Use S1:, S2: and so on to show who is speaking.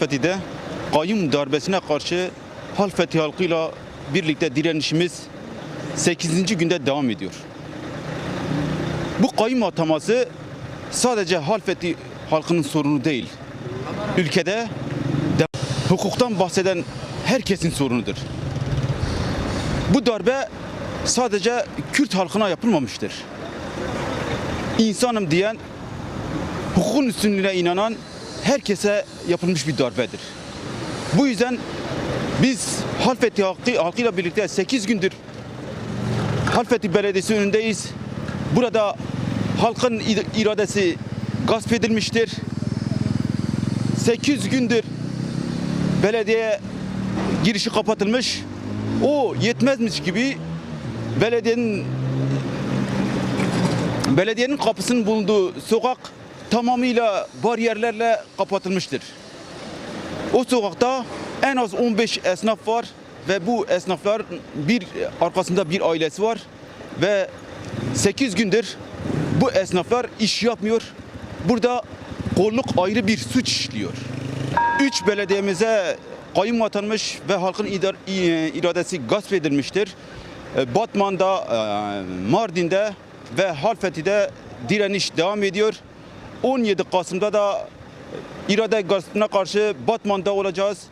S1: Halfeti'de kayyum darbesine karşı Halfeti halkıyla birlikte direnişimiz 8. günde devam ediyor. Bu kayyum ataması sadece Halfeti halkının sorunu değil. Ülkede de- hukuktan bahseden herkesin sorunudur. Bu darbe sadece Kürt halkına yapılmamıştır. İnsanım diyen, hukukun üstünlüğüne inanan herkese yapılmış bir darbedir. Bu yüzden biz Halfeti halkı, halkıyla birlikte 8 gündür Halfeti Belediyesi önündeyiz. Burada halkın iradesi gasp edilmiştir. 8 gündür belediye girişi kapatılmış. O yetmezmiş gibi belediyenin belediyenin kapısının bulunduğu sokak tamamıyla bariyerlerle kapatılmıştır. O sokakta en az 15 esnaf var ve bu esnaflar bir arkasında bir ailesi var ve 8 gündür bu esnaflar iş yapmıyor. Burada kolluk ayrı bir suç işliyor. 3 belediyemize kayyum atanmış ve halkın i- iradesi gasp edilmiştir. E, Batman'da, e, Mardin'de ve Halfeti'de direniş devam ediyor. 17 Kasım'da da irade gaspına karşı Batman'da olacağız.